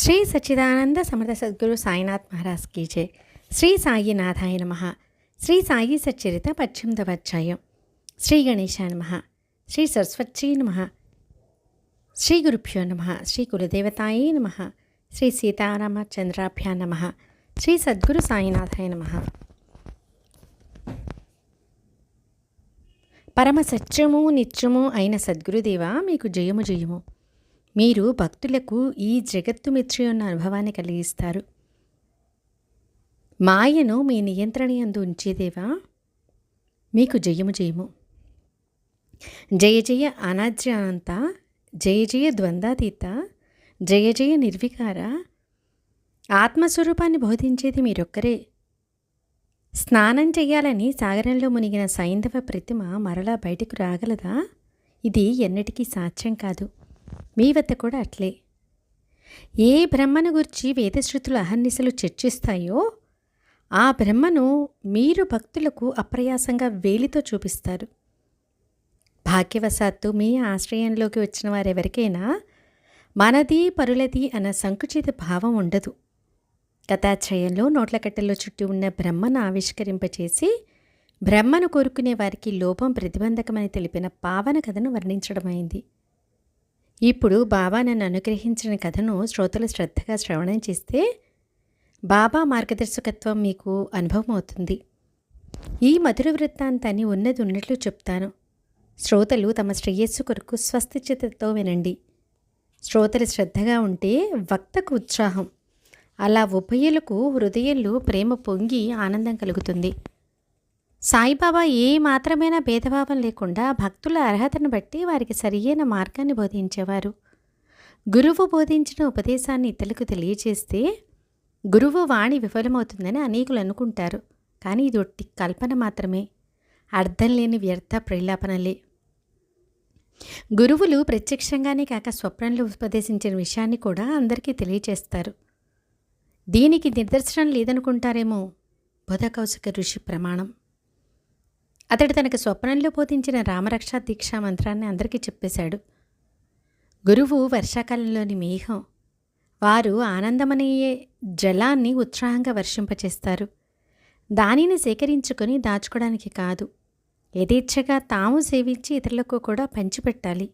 శ్రీ సచ్చిదానంద సమర్థ సద్గురు సాయినాథ్ మహారాజ్ కీచే శ్రీ సాయినాథాయ నమ. శ్రీ సాయి సచ్చరిత పశ్చిమదవ అధ్యాయం శ్రీ గణేశాయ నమ. శ్రీ సరస్వతీ నమ. శ్రీ గురుభ్యో నమ. శ్రీ కులదేవతాయే నమ. శ్రీ సీతారామచంద్రాభ్యా నమ. శ్రీ సద్గురు సాయినాథాయ నమ. పరమ సత్యము నిత్యము అయిన సద్గురుదేవ మీకు జయము జయము. మీరు భక్తులకు ఈ జగత్తు మిత్రి ఉన్న అనుభవాన్ని కలిగిస్తారు. మాయను మీ నియంత్రణ ఎందు ఉంచేదేవా? మీకు జయము జయము. జయ జయ అనాజ్యానంత జయ జయ ద్వంద్వాతీత జయ జయ నిర్వికార ఆత్మస్వరూపాన్ని బోధించేది మీరొక్కరే. స్నానం చేయాలని సాగరంలో మునిగిన సైంధవ ప్రతిమ మరలా బయటకు రాగలదా? ఇది ఎన్నటికీ సాధ్యం కాదు. మీ వద్ద కూడా అట్లే. ఏ బ్రహ్మను గురించి వేదశ్రుతులు అహర్నిశలు చర్చిస్తాయో ఆ బ్రహ్మను మీరు భక్తులకు అప్రయాసంగా వేలితో చూపిస్తారు. భాగ్యవశాత్తు మీ ఆశ్రయంలోకి వచ్చిన వారెవరికైనా మనది పరులది అన్న సంకుచిత భావం ఉండదు. కథాశ్రయంలో నోట్లకట్టెల్లో చుట్టి ఉన్న బ్రహ్మను ఆవిష్కరింపచేసి బ్రహ్మను కోరుకునే వారికి లోపం ప్రతిబంధకమని తెలిపిన పావన కథను వర్ణించడమైంది. ఇప్పుడు బాబా నన్ను అనుగ్రహించిన కథను శ్రోతలు శ్రద్ధగా శ్రవణం చేస్తే బాబా మార్గదర్శకత్వం మీకు అనుభవం అవుతుంది. ఈ మధుర వృత్తాంతాన్ని ఉన్నది ఉన్నట్లు చెప్తాను. శ్రోతలు తమ శ్రేయస్సు కొరకు స్వస్థచితతో వినండి. శ్రోతలు శ్రద్ధగా ఉంటే వక్తకు ఉత్సాహం. అలా ఉభయులకు హృదయంలో ప్రేమ పొంగి ఆనందం కలుగుతుంది. సాయిబాబా ఏ మాత్రమైనా భేదభావం లేకుండా భక్తుల అర్హతను బట్టి వారికి సరియైన మార్గాన్ని బోధించేవారు. గురువు బోధించిన ఉపదేశాన్ని ఇతరులకు తెలియచేస్తే గురువు వాణి విఫలమవుతుందని అనేకులు అనుకుంటారు. కానీ ఇది ఒట్టి కల్పన మాత్రమే. అర్థం లేని వ్యర్థ ప్రలాపనలే. గురువులు ప్రత్యక్షంగానే కాక స్వప్నంలో ఉపదేశించిన విషయాన్ని కూడా అందరికీ తెలియచేస్తారు దీనికి నిదర్శనం లేదనుకుంటారేమో బుధకౌశిక ఋషి ప్రమాణం. అతడు తనకు స్వప్నంలో బోధించిన రామరక్ష దీక్షా మంత్రాన్ని అందరికీ చెప్పేశాడు. గురువు వర్షాకాలంలోని మేఘం వారు ఆనందమనయ్యే జలాన్ని ఉత్సాహంగా వర్షింపచేస్తారు. దానిని సేకరించుకొని దాచుకోవడానికి కాదు యథేచ్ఛగా తాము సేవించి ఇతరులకు కూడా పంచిపెట్టాలి.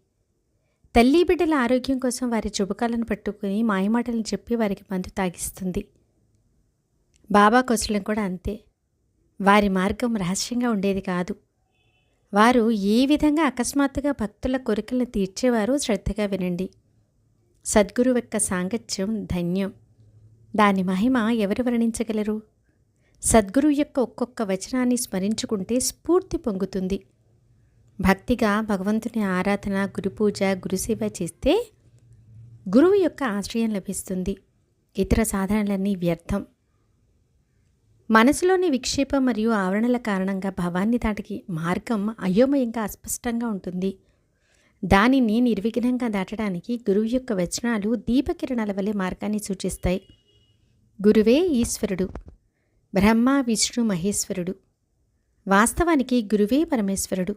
తల్లి బిడ్డల ఆరోగ్యం కోసం వారి చుబకాలను పట్టుకుని మాయమాటలు చెప్పి వారికి మందు తాగిస్తుంది. బాబా కోసలం కూడా అంతే. వారి మార్గం రహస్యంగా ఉండేది కాదు. వారు ఏ విధంగా అకస్మాత్తుగా భక్తుల కోరికలను తీర్చేవారో శ్రద్ధగా వినండి. సద్గురు యొక్క సాంగత్యం ధన్యం. దాని మహిమ ఎవరు వర్ణించగలరు? సద్గురు యొక్క ఒక్కొక్క వచనాన్ని స్మరించుకుంటే స్ఫూర్తి పొంగుతుంది. భక్తిగా భగవంతుని ఆరాధన గురుపూజ గురుసేవ చేస్తే గురువు యొక్క ఆశ్రయం లభిస్తుంది. ఇతర సాధనలన్నీ వ్యర్థం. మనసులోని విక్షేపం మరియు ఆవరణల కారణంగా భవాన్ని దాటికి మార్గం అయోమయంగా అస్పష్టంగా ఉంటుంది. దానిని నిర్విఘ్నంగా దాటడానికి గురువు యొక్క వచనాలు దీపకిరణాల వలె మార్గాన్ని సూచిస్తాయి. గురువే ఈశ్వరుడు బ్రహ్మ విష్ణు మహేశ్వరుడు. వాస్తవానికి గురువే పరమేశ్వరుడు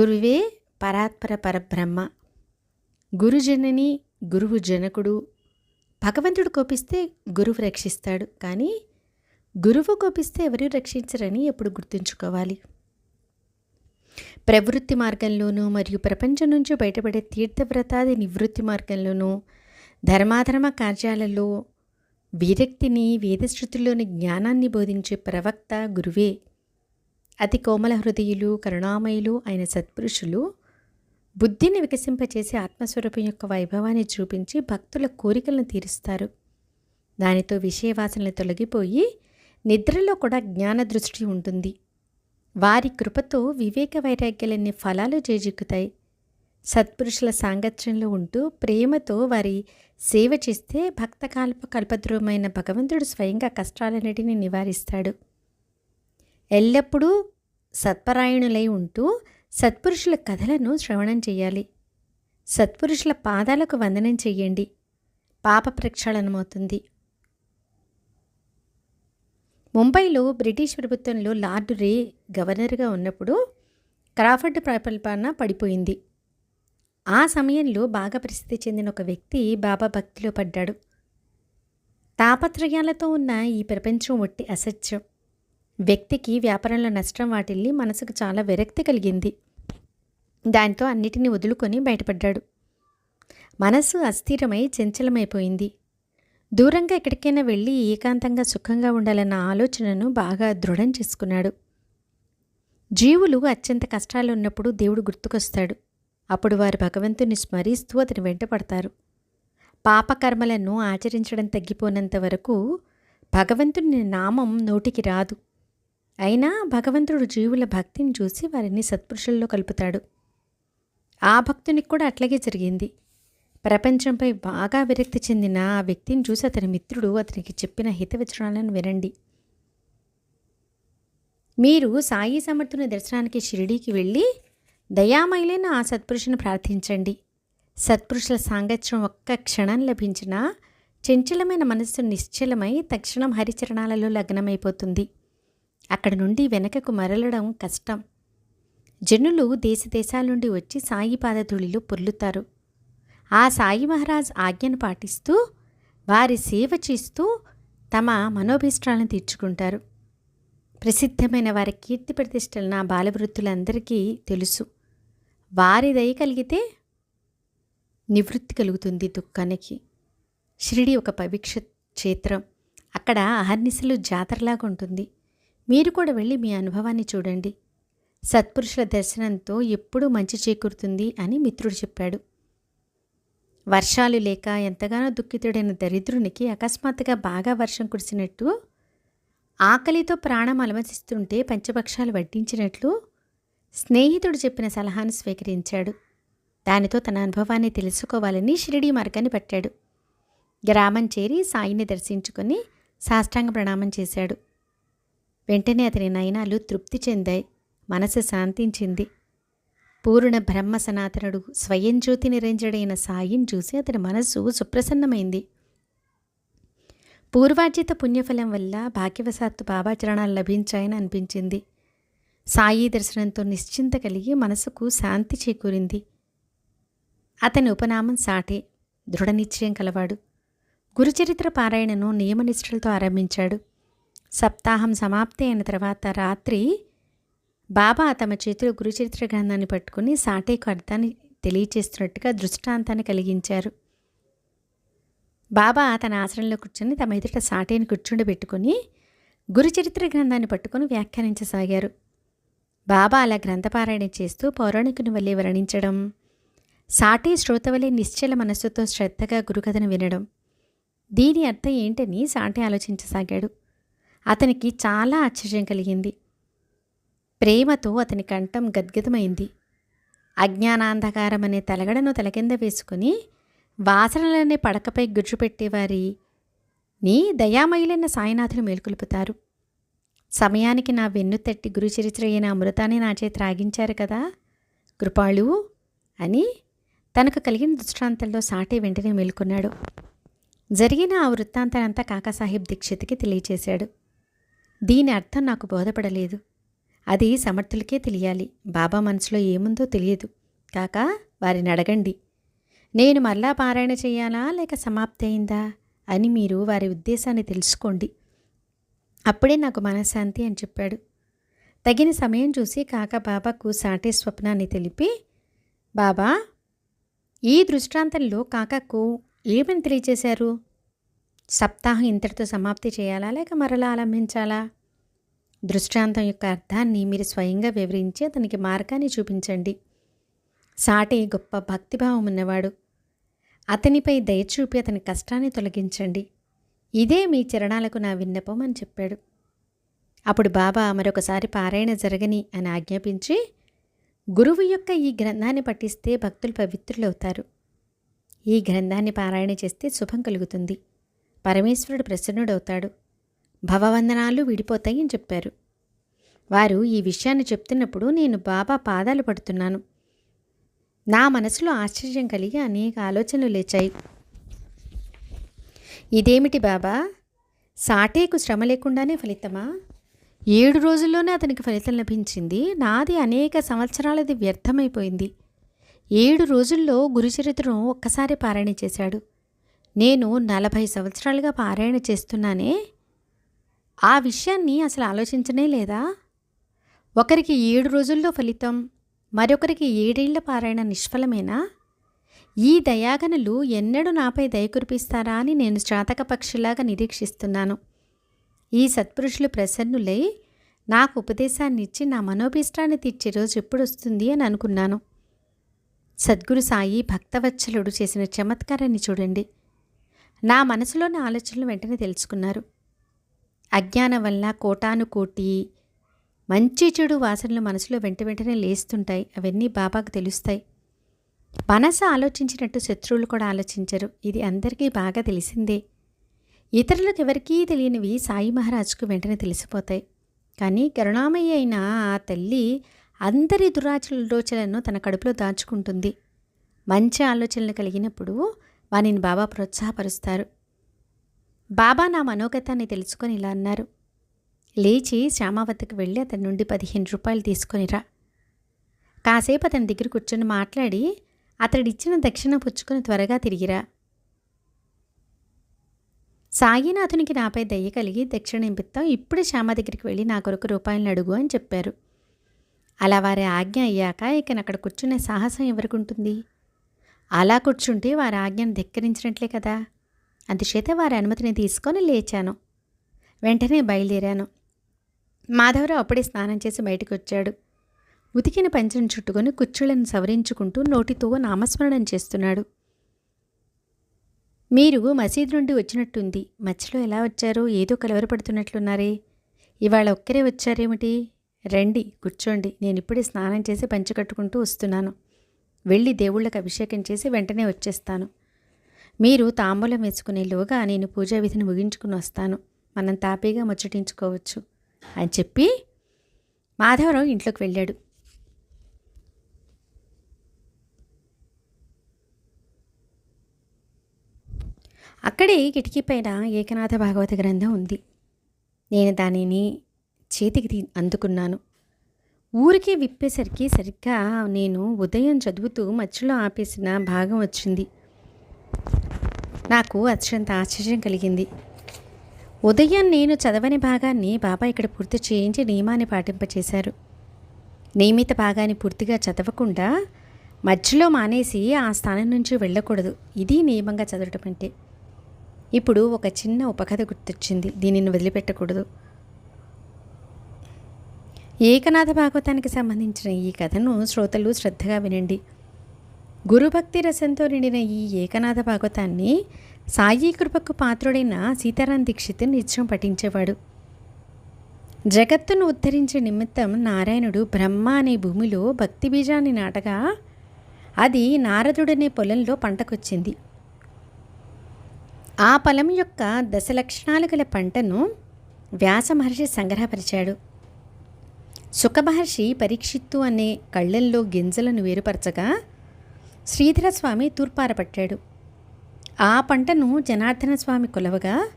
గురువే పరాత్పర పరబ్రహ్మ. గురుజనని గురువు జనకుడు. భగవంతుడు కోపిస్తే గురువు రక్షిస్తాడు. కానీ గురువు కోపిస్తే ఎవరూ రక్షించరని ఎప్పుడు గుర్తుంచుకోవాలి? ప్రవృత్తి మార్గంలోనూ మరియు ప్రపంచం నుంచి బయటపడే తీర్థవ్రతాది నివృత్తి మార్గంలోనూ ధర్మాధర్మ కార్యాలలో విరక్తిని వేదశృతుల్లోని జ్ఞానాన్ని బోధించే ప్రవక్త గురువే. అతి కోమల హృదయులు కరుణామయులు అయిన సత్పురుషులు బుద్ధిని వికసింపచేసి ఆత్మస్వరూపం యొక్క వైభవాన్ని చూపించి భక్తుల కోరికలను తీరుస్తారు. దానితో విషయవాసనలు తొలగిపోయి నిద్రలో కూడా జ్ఞాన దృష్టి ఉంటుంది. వారి కృపతో వివేక వైరాగ్యాలన్నీ ఫలాలు చేజిక్కుతాయి సత్పురుషుల సాంగత్యంలో ఉంటూ ప్రేమతో వారి సేవ చేస్తే భక్తకాల్ప కల్పద్రువమైన భగవంతుడు స్వయంగా కష్టాలన్నిటిని నివారిస్తాడు. ఎల్లప్పుడూ సత్పరాయణులై ఉంటూ సత్పురుషుల కథలను శ్రవణం చేయాలి. సత్పురుషుల పాదాలకు వందనం చెయ్యండి. పాప ప్రక్షాళనమవుతుంది. ముంబైలో బ్రిటిష్ ప్రభుత్వంలో లార్డ్ రే గవర్నర్గా ఉన్నప్పుడు క్రాఫర్డ్ ప్రకల్పన పడిపోయింది. ఆ సమయంలో బాగా ప్రసిద్ధి చెందిన ఒక వ్యక్తి బాబా భక్తిలో పడ్డాడు. తాపత్రయాలతో ఉన్న ఈ ప్రపంచం ఒట్టి అసత్యం. వ్యక్తికి వ్యాపారంలో నష్టం వాటిల్లి మనసుకు చాలా విరక్తి కలిగింది. దాంతో అన్నిటినీ వదులుకొని బయటపడ్డాడు. మనసు అస్థిరమై చంచలమైపోయింది. దూరంగా ఎక్కడికైనా వెళ్ళి ఏకాంతంగా సుఖంగా ఉండాలన్న ఆలోచనను బాగా దృఢం చేసుకున్నాడు. జీవులు అత్యంత కష్టాలు ఉన్నప్పుడు దేవుడు గుర్తుకొస్తాడు. అప్పుడు వారు భగవంతుని స్మరిస్తూ అతని వెంట పడతారు. పాపకర్మలను ఆచరించడం తగ్గిపోనంత వరకు భగవంతుని నామం నోటికి రాదు. అయినా భగవంతుడు జీవుల భక్తిని చూసి వారిని సత్పురుషుల్లో కలుపుతాడు. ఆ భక్తునికి కూడా అట్లాగే జరిగింది. ప్రపంచంపై బాగా విరక్తి చెందిన ఆ వ్యక్తిని చూసి అతని మిత్రుడు అతనికి చెప్పిన హితవచనాలను వినండి. మీరు సాయి సమర్థుని దర్శనానికి షిరిడీకి వెళ్ళి దయామయులైన ఆ సత్పురుషుని ప్రార్థించండి. సత్పురుషుల సాంగత్యం ఒక్క క్షణం లభించినా చంచలమైన మనస్సు నిశ్చలమై తక్షణం హరిచరణాలలో లగ్నమైపోతుంది. అక్కడ నుండి వెనకకు మరలడం కష్టం. జనులు దేశ దేశాల నుండి వచ్చి సాయి పాదధూళిలో పొర్లుతారు. ఆ సాయి మహారాజ్ ఆజ్ఞను పాటిస్తూ వారి సేవ చేస్తూ తమ మనోభీష్టాలను తీర్చుకుంటారు. ప్రసిద్ధమైన వారి కీర్తి ప్రతిష్టలు నా బాలవృత్తులందరికీ తెలుసు. వారి దయ కలిగితే నివృత్తి కలుగుతుంది దుఃఖానికి. షిరిడి ఒక పవిక్ష క్షేత్రం. అక్కడ అహర్నిశలు జాతరలాగా ఉంటుంది. మీరు కూడా వెళ్ళి మీ అనుభవాన్ని చూడండి. సత్పురుషుల దర్శనంతో ఎప్పుడూ మంచి చేకూరుతుంది అని మిత్రుడు చెప్పాడు. వర్షాలు లేక ఎంతగానో దుఃఖితుడైన దరిద్రునికి అకస్మాత్తుగా బాగా వర్షం కురిసినట్టు ఆకలితో ప్రాణం అలమసిస్తుంటే పంచపక్షాలు వడ్డించినట్లు స్నేహితుడు చెప్పిన సలహాను స్వీకరించాడు. దానితో తన అనుభవాన్ని తెలుసుకోవాలని షిరిడీ మార్గాన్ని పట్టాడు. గ్రామం చేరి సాయిని దర్శించుకొని సాష్టాంగ ప్రణామం చేశాడు. వెంటనే అతని నయనాలు తృప్తి చెందాయి. మనసు శాంతించింది. పూర్ణ బ్రహ్మ సనాతనుడు స్వయం జ్యోతి నిరంజుడైన సాయిని చూసి అతని మనస్సు సుప్రసన్నమైంది. పూర్వార్జిత పుణ్యఫలం వల్ల భాగ్యవశాత్తు బాబాచరణాలు లభించాయని అనిపించింది. సాయి దర్శనంతో నిశ్చింత కలిగి మనసుకు శాంతి చేకూరింది. అతని ఉపనామం సాటే దృఢనిశ్చయం కలవాడు. గురుచరిత్ర పారాయణను నియమనిష్టలతో ఆరంభించాడు. సప్తాహం సమాప్తి అయిన తర్వాత రాత్రి బాబా తమ చేతిలో గురుచరిత్ర గ్రంథాన్ని పట్టుకుని సాటేకు అర్థాన్ని తెలియచేస్తున్నట్టుగా దృష్టాంతాన్ని కలిగించారు. బాబా తన ఆశ్రమంలో కూర్చొని తమ ఎదుట సాటేని కూర్చుండబెట్టుకుని గురుచరిత్ర గ్రంథాన్ని పట్టుకుని వ్యాఖ్యానించసాగారు. బాబా అలా గ్రంథపారాయణ చేస్తూ పౌరాణికుని వల్లే వర్ణించడం సాటే శ్రోతవలే నిశ్చల మనస్సుతో శ్రద్ధగా గురుకథను వినడం దీని అర్థం ఏంటని సాటే ఆలోచించసాగాడు. అతనికి చాలా ఆశ్చర్యం కలిగింది. ప్రేమతో అతని కంఠం గద్గదమైంది. అజ్ఞానాంధకారం అనే తలగడను తలకింద వేసుకుని వాసనలనే పడకపై గుజ్జుపెట్టేవారి నీ దయామయులైన సాయినాథులు మేల్కొల్పుతారు. సమయానికి నా వెన్ను తట్టి గురుచరిత్ర అయిన అమృతాన్ని నా చేతి త్రాగించారు కదా. కృపాళు అని తనకు కలిగిన దృష్టాంతంలో సాటి వెంటనే మేల్కొన్నాడు. జరిగిన ఆ వృత్తాంతానంతా కాకాసాహెబ్ దీక్షిత్కి తెలియచేశాడు. దీని అర్థం నాకు బోధపడలేదు. అది సమర్థులకే తెలియాలి. బాబా మనసులో ఏముందో తెలియదు. కాక వారిని అడగండి. నేను మరలా పారాయణ చేయాలా? లేక సమాప్తి అయిందా? అని మీరు వారి ఉద్దేశాన్ని తెలుసుకోండి. అప్పుడే నాకు మనశ్శాంతి అని చెప్పాడు. తగిన సమయం చూసి కాక బాబాకు సాటే స్వప్నాన్ని తెలిపి బాబా ఈ దృష్టాంతంలో కాకకు ఏమని తెలియచేశారు? సప్తాహం ఇంతటితో సమాప్తి చేయాలా? లేక మరలా ఆలంభించాలా దృష్టాంతం యొక్క అర్థాన్ని మీరు స్వయంగా వివరించి అతనికి మార్గాన్ని చూపించండి. సాటి గొప్ప భక్తిభావం ఉన్నవాడు. అతనిపై దయచూపి అతని కష్టాన్ని తొలగించండి. ఇదే మీ చరణాలకు నా విన్నపం అని చెప్పాడు. అప్పుడు బాబా మరొకసారి పారాయణ జరగని అని ఆజ్ఞాపించి గురువు యొక్క ఈ గ్రంథాన్ని పఠిస్తే భక్తులు పవిత్రులవుతారు. ఈ గ్రంథాన్ని పారాయణ చేస్తే శుభం కలుగుతుంది. పరమేశ్వరుడు ప్రసన్నుడవుతాడు. భవవందనాలు విడిపోతాయి అని చెప్పారు. వారు ఈ విషయాన్ని చెప్తున్నప్పుడు నేను బాబా పాదాలు పడుతున్నాను. నా మనసులో ఆశ్చర్యం కలిగి అనేక ఆలోచనలు లేచాయి. ఇదేమిటి బాబా? సాటేకు శ్రమ లేకుండానే ఫలితమా? ఏడు రోజుల్లోనే అతనికి ఫలితం లభించింది. నాది అనేక సంవత్సరాలది వ్యర్థమైపోయింది. ఏడు రోజుల్లో గురుచరిత్రను ఒక్కసారి పారాయణ చేశాడు. నేను నలభై సంవత్సరాలుగా పారాయణ చేస్తున్నానే ఆ విషయాన్ని అసలు ఆలోచించనే లేదా? ఒకరికి ఏడు రోజుల్లో ఫలితం మరొకరికి ఏడేళ్ళ పారాయణ నిష్ఫలమేనా? ఈ దయాగనులు ఎన్నడూ నాపై దయ కురిపిస్తారా అని నేను జాతక పక్షిలాగా నిరీక్షిస్తున్నాను. ఈ సత్పురుషులు ప్రసన్నులై నాకు ఉపదేశాన్ని ఇచ్చి నా మనోభీష్టాన్ని తీర్చే రోజు ఎప్పుడు వస్తుంది అని అనుకున్నాను. సద్గురు సాయి భక్తవత్సలుడు చేసిన చమత్కారాన్ని చూడండి. నా మనసులోని ఆలోచనలు వెంటనే తెలుసుకున్నారు. అజ్ఞానం వల్ల కోటాను కోటి మంచి చెడు వాసనలు మనసులో వెంట వెంటనే లేస్తుంటాయి. అవన్నీ బాబాకు తెలుస్తాయి. మనసు ఆలోచించినట్టు శత్రువులు కూడా ఆలోచించరు. ఇది అందరికీ బాగా తెలిసిందే. ఇతరులకు ఎవరికీ తెలియనివి సాయి మహారాజుకు వెంటనే తెలిసిపోతాయి. కానీ కరుణామయ్య అయిన ఆ తల్లి అందరి దురాచలోచనలను తన కడుపులో దాచుకుంటుంది. మంచి ఆలోచనలు కలిగినప్పుడు వానిని బాబా ప్రోత్సాహపరుస్తారు. బాబా నా మనోగతాన్ని తెలుసుకొని ఇలా అన్నారు. లేచి శ్యామావతికి వెళ్ళి అతని నుండి పదిహేను రూపాయలు తీసుకొనిరా కాసేపు అతని దగ్గర కూర్చొని మాట్లాడి అతడిచ్చిన దక్షిణ పుచ్చుకొని త్వరగా తిరిగిరా సాయినాథునికి నాపై దయ్య కలిగి దక్షిణ నిమిత్తం ఇప్పుడే శ్యామ దగ్గరికి వెళ్ళి నా కొరకు రూపాయలను అడుగు అని చెప్పారు. అలా వారి ఆజ్ఞ అయ్యాక ఇక అక్కడ కూర్చునే సాహసం ఎవరికి ఉంటుంది? అలా కూర్చుంటే వారి ఆజ్ఞను ధిక్కరించినట్లే కదా. అందుచేత వారి అనుమతిని తీసుకొని లేచాను. వెంటనే బయలుదేరాను. మాధవరావు అప్పుడే స్నానం చేసి బయటకు వచ్చాడు ఉతికిన పంచను చుట్టుకొని కుచ్చులను సవరించుకుంటూ నోటితో నామస్మరణం చేస్తున్నాడు. మీరు మసీదు నుండి వచ్చినట్టుంది. మధ్యలో ఎలా వచ్చారో ఏదో కలవరపడుతున్నట్లున్నారే. ఇవాళ ఒక్కరే వచ్చారేమిటి? రండి కూర్చోండి. నేను ఇప్పుడే స్నానం చేసి పంచి కట్టుకుంటూ వస్తున్నాను. వెళ్ళి దేవుళ్ళకి అభిషేకం చేసి వెంటనే వచ్చేస్తాను. మీరు తాంబూలం వేసుకునేలోగా నేను పూజా విధిని ముగించుకుని వస్తాను. మనం తాపీగా ముచ్చటించుకోవచ్చు. అని చెప్పి మాధవరావు ఇంట్లోకి వెళ్ళాడు. అక్కడే కిటికీ పైన ఏకనాథ భాగవత గ్రంథం ఉంది. నేను దానిని చేతికి తీ అందుకున్నాను. ఊరికే విప్పేసరికి సరిగ్గా నేను ఉదయం చదువుతూ మధ్యలో ఆపేసిన భాగం వచ్చింది. నాకు అత్యంత ఆశ్చర్యం కలిగింది. ఉదయం నేను చదవని భాగాన్ని బాబా ఇక్కడ పూర్తి చేయించి నియమాన్ని పాటింపచేశారు. నియమిత భాగాన్ని పూర్తిగా చదవకుండా మధ్యలో మానేసి ఆ స్థానం నుంచి వెళ్ళకూడదు. ఇది నియమంగా చదవటం అంటే. ఇప్పుడు ఒక చిన్న ఉపకథ గుర్తొచ్చింది. దీనిని వదిలిపెట్టకూడదు. ఏకనాథ భాగవతానికి సంబంధించిన ఈ కథను శ్రోతలు శ్రద్ధగా వినండి. గురుభక్తి రసంతో నిండిన ఈ ఏకనాథ భాగవతాన్ని సాయి కృపకు పాత్రుడైన సీతారాం దీక్షిత్ నిత్యం పఠించేవాడు. జగత్తును ఉద్ధరించే నిమిత్తం నారాయణుడు బ్రహ్మ అనే భూమిలో భక్తి బీజాన్ని నాటగా అది నారదుడనే పొలంలో పంటకొచ్చింది. ఆ పొలం యొక్క దశలక్షణాలు గల పంటను వ్యాస మహర్షి సంగ్రహపరిచాడు. సుఖమహర్షి పరీక్షిత్తు అనే కళ్ళల్లో గింజలను వేరుపరచగా శ్రీధరస్వామి తూర్పారపట్టాడు. ఆ పంటను జనార్దన స్వామి కొలవగా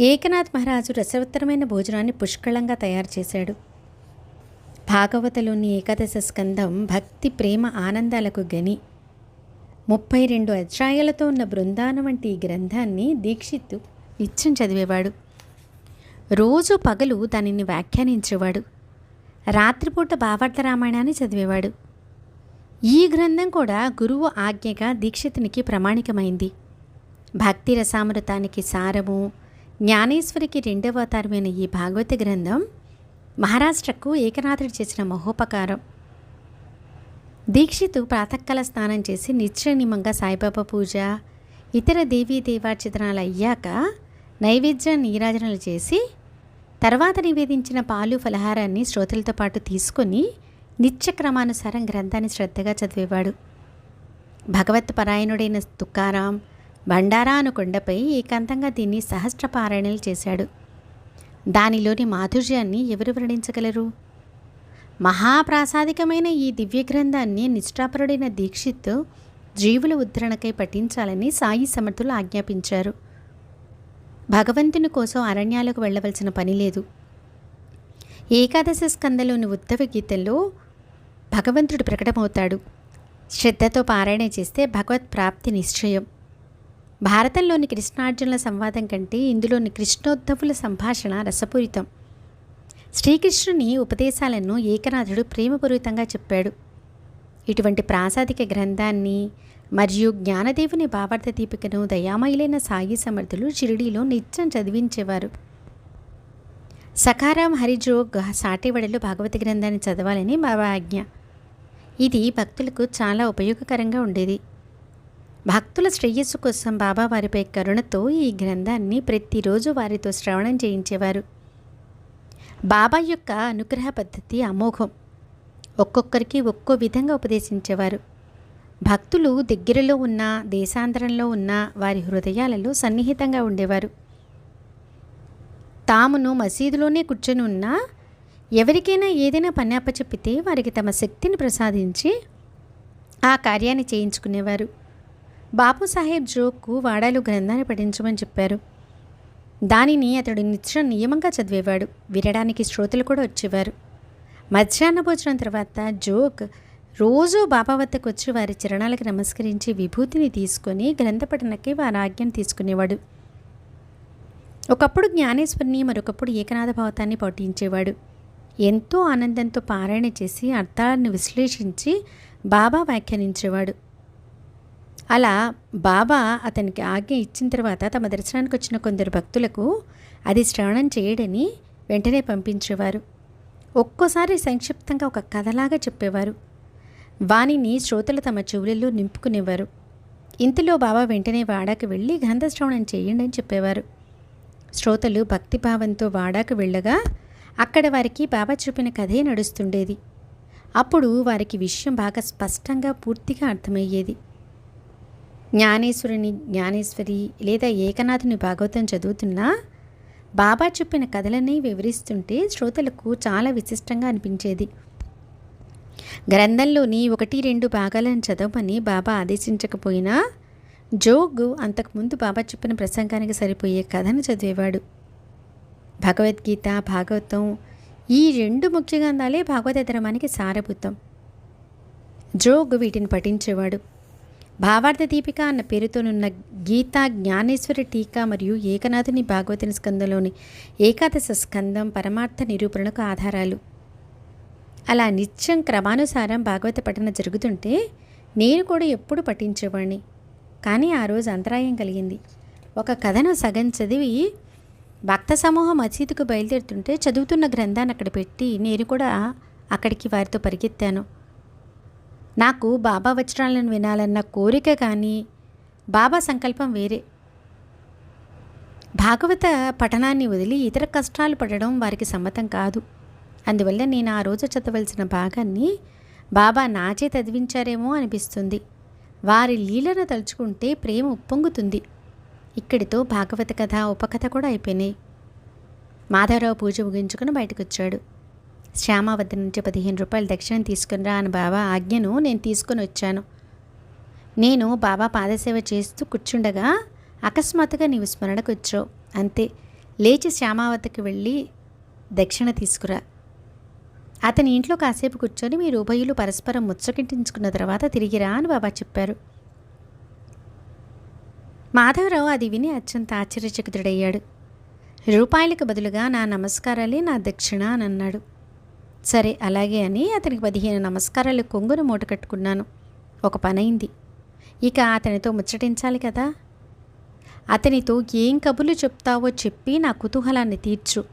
ఏకనాథ్ మహారాజు రసవత్తరమైన భోజనాన్ని పుష్కళంగా తయారు చేశాడు. భాగవతలోని ఏకాదశ స్కందం భక్తి ప్రేమ ఆనందాలకు గని. ముప్పై రెండు అధ్యాయాలతో ఉన్న బృందానం వంటి ఈ గ్రంథాన్ని దీక్షిత్తు నిత్యం చదివేవాడు. రోజు పగలు దానిని వ్యాఖ్యానించేవాడు. రాత్రిపూట భావార్థ రామాయణాన్ని చదివేవాడు. ఈ గ్రంథం కూడా గురువు ఆజ్ఞగా దీక్షితునికి ప్రమాణికమైంది. భక్తి రసామృతానికి సారము జ్ఞానేశ్వరికి రెండవ అవతారమైన ఈ భాగవత గ్రంథం మహారాష్ట్రకు ఏకనాథుడు చేసిన మహోపకారం. దీక్షితు ప్రాతకాల స్నానం చేసి నిత్యనిమంగా సాయిబాబా పూజ ఇతర దేవీ దేవార్చితనాలు అయ్యాక నైవేద్య నీరాజనలు చేసి తర్వాత నివేదించిన పాలు ఫలహారాన్ని శ్రోతలతో పాటు తీసుకొని నిత్య క్రమానుసారం గ్రంథాన్ని శ్రద్ధగా చదివేవాడు. భగవత్ పరాయణుడైన తుకారాం బండారా అను కొండపై ఏకాంతంగా దీన్ని సహస్ర పారాయణలు చేశాడు. దానిలోని మాధుర్యాన్ని ఎవరు వర్ణించగలరు? మహాప్రాసాదికమైన ఈ దివ్య గ్రంథాన్ని నిష్ఠాపరుడైన దీక్షిత్ జీవుల ఉద్ధరణకై పఠించాలని సాయి సమర్థులు ఆజ్ఞాపించారు. భగవంతుని కోసం అరణ్యాలకు వెళ్ళవలసిన పని లేదు. ఏకాదశ స్కందలోని ఉద్ధవ గీతంలో భగవంతుడు ప్రకటమవుతాడు. శ్రద్ధతో పారాయణ చేస్తే భగవత్ ప్రాప్తి నిశ్చయం. భారతంలోని కృష్ణార్జునుల సంవాదం కంటే ఇందులోని కృష్ణోద్ధవుల సంభాషణ రసపూరితం. శ్రీకృష్ణుని ఉపదేశాలను ఏకనాథుడు ప్రేమపూరితంగా చెప్పాడు. ఇటువంటి ప్రాసాదిక గ్రంథాన్ని మరియు జ్ఞానదేవుని భావార్థ దీపికను దయామయులైన సాయి సమర్థులు షిరిడీలో నిత్యం చదివించేవారు. సకారాం హరిజోగ్ సాటివడలు భాగవత గ్రంథాన్ని చదవాలని బాబా ఆజ్ఞ. ఇది భక్తులకు చాలా ఉపయోగకరంగా ఉండేది. భక్తుల శ్రేయస్సు కోసం బాబా వారిపై కరుణతో ఈ గ్రంథాన్ని ప్రతిరోజు వారితో శ్రవణం చేయించేవారు. బాబా యొక్క అనుగ్రహ పద్ధతి అమోఘం. ఒక్కొక్కరికి ఒక్కో విధంగా ఉపదేశించేవారు. భక్తులు దగ్గరలో ఉన్న దేశాంతరంలో ఉన్న వారి హృదయాలలో సన్నిహితంగా ఉండేవారు. తామును మసీదులోనే కూర్చొని ఉన్నా ఎవరికైనా ఏదైనా పని అప్పచెప్పితే వారికి తమ శక్తిని ప్రసాదించి ఆ కార్యాన్ని చేయించుకునేవారు. బాబుసాహెబ్ జోక్కు వాడాలు గ్రంథాన్ని పఠించమని చెప్పారు. దానిని అతడు నిత్యం నియమంగా చదివేవాడు. వినడానికి శ్రోతలు కూడా వచ్చేవారు. మధ్యాహ్న భోజనం తర్వాత జోక్ రోజూ బాబా వద్దకు వచ్చి వారి చరణాలకు నమస్కరించి విభూతిని తీసుకొని గ్రంథపఠనకి వారి ఆజ్ఞను తీసుకునేవాడు. ఒకప్పుడు జ్ఞానేశ్వరిని మరొకప్పుడు ఏకనాథ భావతాన్ని పఠించేవాడు ఎంతో ఆనందంతో పారాయణ చేసి అర్థాలను విశ్లేషించి బాబా వ్యాఖ్యానించేవాడు. అలా బాబా అతనికి ఆజ్ఞ ఇచ్చిన తర్వాత తమ దర్శనానికి వచ్చిన కొందరు భక్తులకు అది శ్రవణం చేయడని వెంటనే పంపించేవారు. ఒక్కోసారి సంక్షిప్తంగా ఒక కథలాగా చెప్పేవారు. వాణిని శ్రోతలు తమ చెవులలో నింపుకునేవారు. ఇంతలో బాబా వెంటనే వాడాకు వెళ్ళి గంధశ్రవణం చేయండి అని చెప్పేవారు. శ్రోతలు భక్తిభావంతో వాడాకు వెళ్ళగా అక్కడ వారికి బాబా చూపిన కథే నడుస్తుండేది. అప్పుడు వారికి విషయం బాగా స్పష్టంగా పూర్తిగా అర్థమయ్యేది. జ్ఞానేశ్వరుని జ్ఞానేశ్వరి లేదా ఏకనాథుని భాగవతం చదువుతున్నా? బాబా చెప్పిన కథలన్నీ వివరిస్తుంటే శ్రోతలకు చాలా విశిష్టంగా అనిపించేది. గ్రంథంలోని ఒకటి రెండు భాగాలను చదవమని బాబా ఆదేశించకపోయినా జోగు అంతకుముందు బాబా చెప్పిన ప్రసంగానికి సరిపోయే కథను చదివేవాడు. భగవద్గీత భాగవతం ఈ రెండు ముఖ్య గ్రంథాలే భాగవత ధర్మానికి సారభూతం. జోగ్ వీటిని పఠించేవాడు. భావార్థ దీపిక అన్న పేరుతోనున్న గీత జ్ఞానేశ్వరి టీకా మరియు ఏకనాథుని భాగవతుని స్కందంలోని ఏకాదశ స్కందం పరమార్థ నిరూపణకు ఆధారాలు. అలా నిత్యం క్రమానుసారం భాగవత పఠన జరుగుతుంటే నేను కూడా ఎప్పుడు పఠించేవాడిని కానీ ఆ రోజు అంతరాయం కలిగింది. ఒక కథను సగం చదివి భక్త సమూహం మసీదుకు బయలుదేరుతుంటే చదువుతున్న గ్రంథాన్ని అక్కడ పెట్టి నేను కూడా అక్కడికి వారితో పరిగెత్తాను. నాకు బాబా వచనాలను వినాలన్న కోరిక కానీ బాబా సంకల్పం వేరే. భాగవత పఠనాన్ని వదిలి ఇతర కష్టాలు పడడం వారికి సమ్మతం కాదు. అందువల్ల నేను ఆ రోజు చదవలసిన భాగాన్ని బాబా నాచే చదివించారేమో అనిపిస్తుంది. వారి లీలను తలుచుకుంటే ప్రేమ ఉప్పొంగుతుంది. ఇక్కడితో భాగవత కథ ఉపకథ కూడా అయిపోయినాయి. మాధవరావు పూజ ముగించుకుని బయటకు వచ్చాడు శ్యామ వద్ద నుంచి పదిహేను రూపాయలు దక్షిణం తీసుకునిరా అని బాబా ఆజ్ఞను నేను తీసుకొని వచ్చాను. నేను బాబా పాదసేవ చేస్తూ కూర్చుండగా అకస్మాత్తుగా నీవు స్మరణకు వచ్చావు అంతే. లేచి శ్యామ వద్దకు వెళ్ళి దక్షిణ తీసుకురా. అతని ఇంట్లో కాసేపు కూర్చొని మీరు ఉభయులు పరస్పరం ముచ్చకింటించుకున్న తర్వాత తిరిగిరా అని బాబా చెప్పారు. మాధవరావు అది విని అత్యంత ఆశ్చర్యచకితుడయ్యాడు. రూపాయలకు బదులుగా నా నమస్కారాలే నా దక్షిణ అని అన్నాడు. సరే అలాగే అని అతనికి పదిహేను నమస్కారాలు కొంగును మూట కట్టుకున్నాను. ఒక పనైంది. ఇక అతనితో ముచ్చటించాలి కదా. అతనితో ఏం కబులు చెప్తావో చెప్పి నా కుతూహలాన్ని తీర్చు.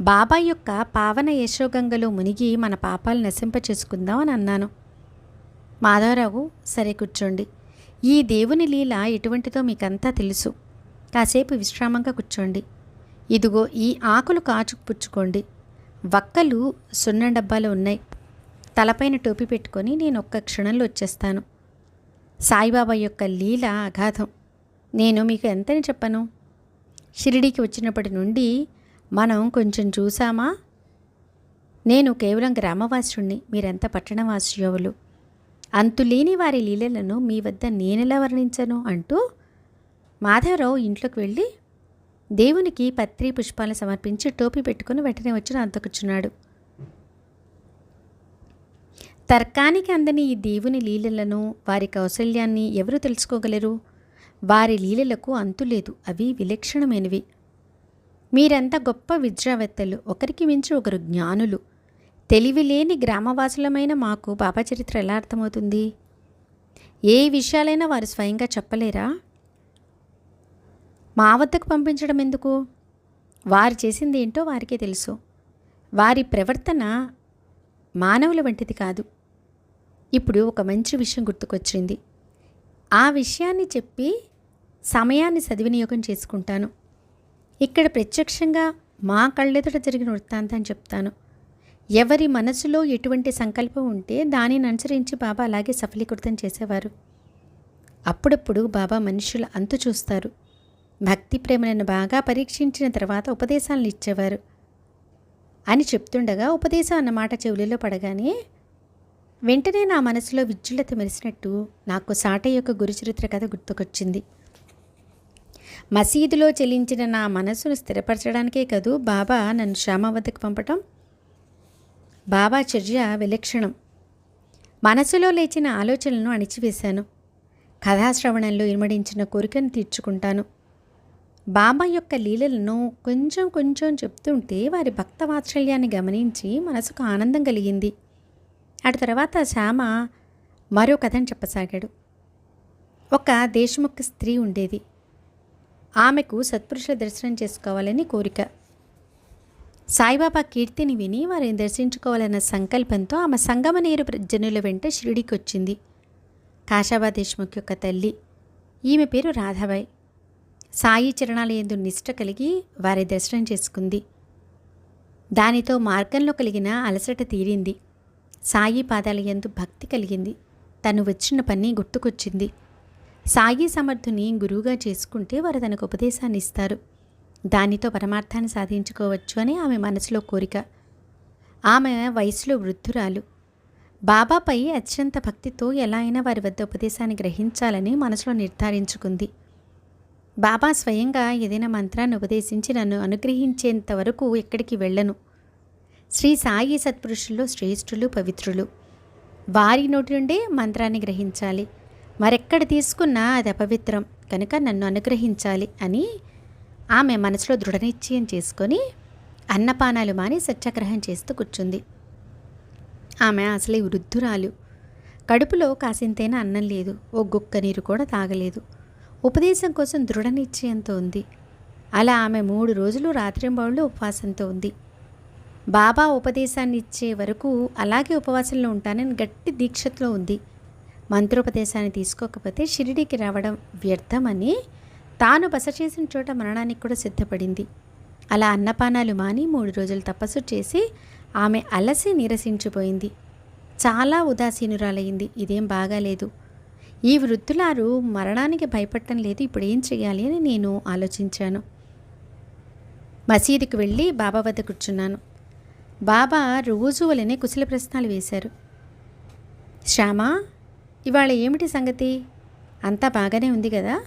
బాబా యొక్క పావన యశోగంగలో మునిగి మన పాపాలు నశింపచేసుకుందాం అని అన్నాను. మాధవరావు సరే కూర్చోండి. ఈ దేవుని లీల ఎటువంటిదో మీకంతా తెలుసు. కాసేపు విశ్రామంగా కూర్చోండి. ఇదిగో ఈ ఆకులు కాచు పుచ్చుకోండి. వక్కలు సున్న డబ్బాలు ఉన్నాయి. తలపైన టోపీ పెట్టుకొని నేను ఒక్క క్షణంలో వచ్చేస్తాను. సాయిబాబా యొక్క లీల అగాధం. నేను మీకు ఎంతని చెప్పను? షిరిడీకి వచ్చినప్పటి నుండి మనం కొంచెం చూసామా? నేను కేవలం గ్రామవాసుణ్ణి. మీరంతా పట్టణవాసుయవులు? అంతులేని వారి లీలలను మీ వద్ద నేనెలా వర్ణించను? అంటూ మాధవరావు ఇంట్లోకి వెళ్ళి దేవునికి పత్రి పుష్పాలు సమర్పించి టోపీ పెట్టుకుని వెంటనే వచ్చి అంతకుచున్నాడు తర్కానికి అందని ఈ దేవుని లీలలను వారి కౌశల్యాన్ని ఎవరు తెలుసుకోగలరు? వారి లీలలకు అంతులేదు అవి విలక్షణమైనవి. మీరంతా గొప్ప విద్యావేత్తలు ఒకరికి మించి ఒకరు జ్ఞానులు. తెలివి లేని గ్రామవాసులమైన మాకు బాబా చరిత్ర ఎలా అర్థమవుతుంది? ఏ విషయాలైనా వారు స్వయంగా చెప్పలేరా? మా వద్దకు పంపించడం ఎందుకు? వారు చేసింది ఏంటో వారికే తెలుసు. వారి ప్రవర్తన మానవుల వంటిది కాదు. ఇప్పుడు ఒక మంచి విషయం గుర్తుకొచ్చింది. ఆ విషయాన్ని చెప్పి సమయాన్ని సద్వినియోగం చేసుకుంటాను. ఇక్కడ ప్రత్యక్షంగా మా కళ్ళెదుట జరిగిన వృత్తాంతం చెప్తాను. ఎవరి మనసులో ఎటువంటి సంకల్పం ఉంటే దానిని అనుసరించి బాబా అలాగే సఫలీకృతం చేసేవారు. అప్పుడప్పుడు బాబా మనుషుల అంతు చూస్తారు. భక్తి ప్రేమలను బాగా పరీక్షించిన తర్వాత ఉపదేశాలను ఇచ్చేవారు. అని చెప్తుండగా ఉపదేశం అన్నమాట చెవులలో పడగానే వెంటనే నా మనసులో విద్యులత మెరిసినట్టు నాకు సాట యొక్క గురుచరిత్ర కథ గుర్తుకొచ్చింది. మసీదులో చెలించిన నా మనసును స్థిరపరచడానికే కదూ బాబా నన్ను శ్యామ వద్దకు పంపటం? బాబా చర్య విలక్షణం. మనసులో లేచిన ఆలోచనలను అణిచివేశాను. కథాశ్రవణంలో ఇమడించిన కోరికను తీర్చుకుంటాను. బాబా యొక్క లీలలను కొంచెం కొంచెం చెప్తుంటే వారి భక్త వాత్సల్యాన్ని గమనించి మనసుకు ఆనందం కలిగింది. అటు తర్వాత శ్యామ మరో కథను చెప్పసాగాడు. ఒక దేశముఖ స్త్రీ ఉండేది. ఆమెకు సత్పురుషుల దర్శనం చేసుకోవాలని కోరిక. సాయిబాబా కీర్తిని విని వారిని దర్శించుకోవాలన్న సంకల్పంతో ఆమె సంగమనీరు జనుల వెంట షిరిడికి వచ్చింది కాశాబా దేశ్ముఖ్ యొక్క తల్లి. ఈమె పేరు రాధాబాయ్ సాయి చరణాల ఎందు నిష్ట కలిగి వారి దర్శనం చేసుకుంది. దానితో మార్గంలో కలిగిన అలసట తీరింది. సాయి పాదాల ఎందు భక్తి కలిగింది. తను వచ్చిన పని గుర్తుకొచ్చింది. సాయి సమర్థుని గురువుగా చేసుకుంటే వారు తనకు ఉపదేశాన్ని ఇస్తారు. దానితో పరమార్థాన్ని సాధించుకోవచ్చు అని ఆమె మనసులో కోరిక. ఆమె వయసులో వృద్ధురాలు. బాబాపై అత్యంత భక్తితో ఎలా అయినా వారి వద్ద ఉపదేశాన్ని గ్రహించాలని మనసులో నిర్ధారించుకుంది. బాబా స్వయంగా ఏదైనా మంత్రాన్ని ఉపదేశించి నన్ను అనుగ్రహించేంత వరకు ఎక్కడికి వెళ్ళను. శ్రీ సాయి సత్పురుషుల్లో శ్రేష్ఠులు పవిత్రులు. వారి నోటి నుండే మంత్రాన్ని గ్రహించాలి. మరెక్కడ తీసుకున్నా అది అపవిత్రం. కనుక నన్ను అనుగ్రహించాలి అని ఆమె మనసులో దృఢనిశ్చయం చేసుకొని అన్నపానాలు మాని సత్యాగ్రహం చేస్తూ కూర్చుంది. ఆమె అసలే వృద్ధురాలు. కడుపులో కాసింతైనా అన్నం లేదు. ఓ గుక్క నీరు కూడా తాగలేదు. ఉపదేశం కోసం దృఢ నిశ్చయంతో ఉంది. అలా ఆమె మూడు రోజులు రాత్రింబౌళ్ళు ఉపవాసంతో ఉంది. బాబా ఉపదేశాన్ని ఇచ్చే వరకు అలాగే ఉపవాసంలో ఉంటానని గట్టి దీక్షతో ఉంది. మంత్రోపదేశాన్ని తీసుకోకపోతే షిరిడీకి రావడం వ్యర్థమని తాను బస చేసిన చోట మరణానికి కూడా సిద్ధపడింది. అలా అన్నపానాలు మాని మూడు రోజులు తపస్సు చేసి ఆమె అలసి నీరసించిపోయింది. చాలా ఉదాసీనురాలయ్యింది ఇదేం బాగాలేదు. ఈ వృద్ధులారు మరణానికి భయపడటం లేదు. ఇప్పుడు ఏం చేయాలి అని నేను ఆలోచించాను. మసీదుకి వెళ్ళి బాబా వద్ద కూర్చున్నాను. బాబా రోజు వలనే కుశల ప్రశ్నలు వేశారు. శ్యామా ఇవాళ ఏమిటి సంగతి? అంతా బాగానే ఉంది కదా?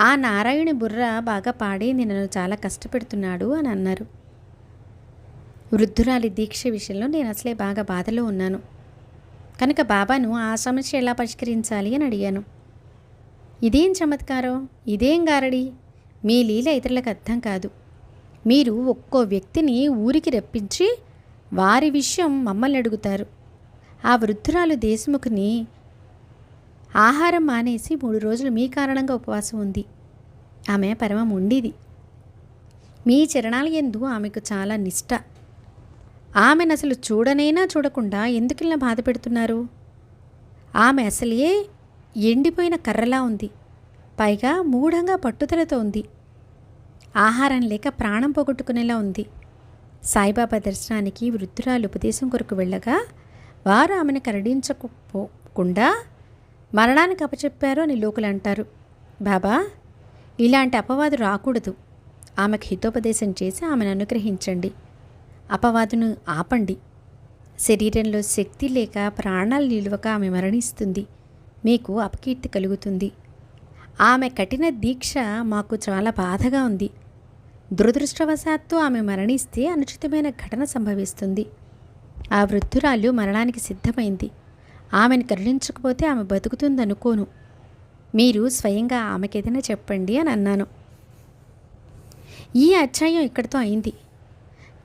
ఆ నారాయణి బుర్ర బాగా పాడింది నన్ను చాలా కష్టపెడుతున్నాడు అని అన్నారు. వృద్ధురాలి దీక్ష విషయంలో నేను అసలే బాగా బాధలో ఉన్నాను. కనుక బాబాను ఆ సమస్య ఎలా పరిష్కరించాలి అని అడిగాను. ఇదేం చమత్కారం? ఇదేం గారడి? మీ లీల ఇతరులకు అర్థం కాదు. మీరు ఒక్కో వ్యక్తిని ఊరికి రప్పించి వారి విషయం మమ్మల్ని అడుగుతారు. ఆ వృద్ధురాలు దేశముఖుని ఆహారం మానేసి మూడు రోజులు మీ కారణంగా ఉపవాసం ఉంది. ఆమె పరమం ఉండేది. మీ చరణాల ఎందు ఆమెకు చాలా నిష్ట. ఆమెను అసలు చూడనైనా చూడకుండా ఎందుకిలా బాధ పెడుతున్నారు? ఆమె అసలే ఎండిపోయిన కర్రలా ఉంది. పైగా మూఢంగా పట్టుదలతో ఉంది. ఆహారం లేక ప్రాణం పోగొట్టుకునేలా ఉంది. సాయిబాబా దర్శనానికి వృద్ధురాలు ఉపదేశం కొరకు వెళ్ళగా వారు ఆమెను కరడించకపోకుండా మరణానికి అపచెప్పారు అని లోకులు అంటారు. బాబా ఇలాంటి అపవాదు రాకూడదు. ఆమెకు హితోపదేశం చేసి ఆమెను అనుగ్రహించండి. అపవాదును ఆపండి. శరీరంలో శక్తి లేక ప్రాణాలు నిలువక ఆమె మరణిస్తుంది. మీకు అపకీర్తి కలుగుతుంది. ఆమె కఠిన దీక్ష మాకు చాలా బాధగా ఉంది. దురదృష్టవశాత్తు ఆమె మరణిస్తే అనుచితమైన ఘటన సంభవిస్తుంది. ఆ వృద్ధురాలు మరణానికి సిద్ధమైంది. ఆమెను కరుణించకపోతే ఆమె బతుకుతుందనుకోను మీరు స్వయంగా ఆమెకేదైనా చెప్పండి అని అన్నాను. ఈ అధ్యాయం ఇక్కడితో అయింది.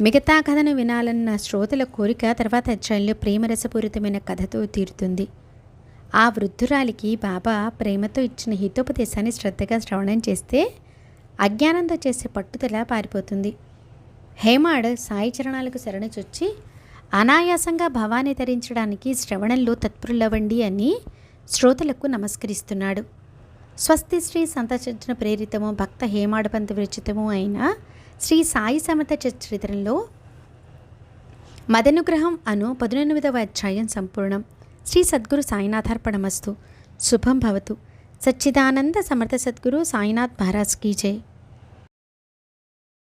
మిగతా కథను వినాలన్న శ్రోతల కోరిక తర్వాత అధ్యాయంలో ప్రేమరసపూరితమైన కథతో తీరుతుంది. ఆ వృద్ధురాలికి బాబా ప్రేమతో ఇచ్చిన హితోపదేశాన్ని శ్రద్ధగా శ్రవణం చేస్తే అజ్ఞానంతో చేసే పట్టుదల పారిపోతుంది. హేమాడ్ సాయి చరణాలకు శరణుచొచ్చి అనాయాసంగా భవాన్ని ధరించడానికి శ్రవణంలో తత్పరులవ్వండి అని శ్రోతలకు నమస్కరిస్తున్నాడు. స్వస్తి శ్రీ సంతచర్చన ప్రేరితము భక్త హేమాడపంత విరచితము అయిన శ్రీ సాయి సమత చరిత్రలో మదనుగ్రహం అను పదునెనిమిదవ అధ్యాయం సంపూర్ణం. శ్రీ సద్గురు సాయినాథార్పణమస్తు. శుభం భవతు. సచ్చిదానంద సమర్థ సద్గురు సాయినాథ్ మహారాజ్ కీ జై.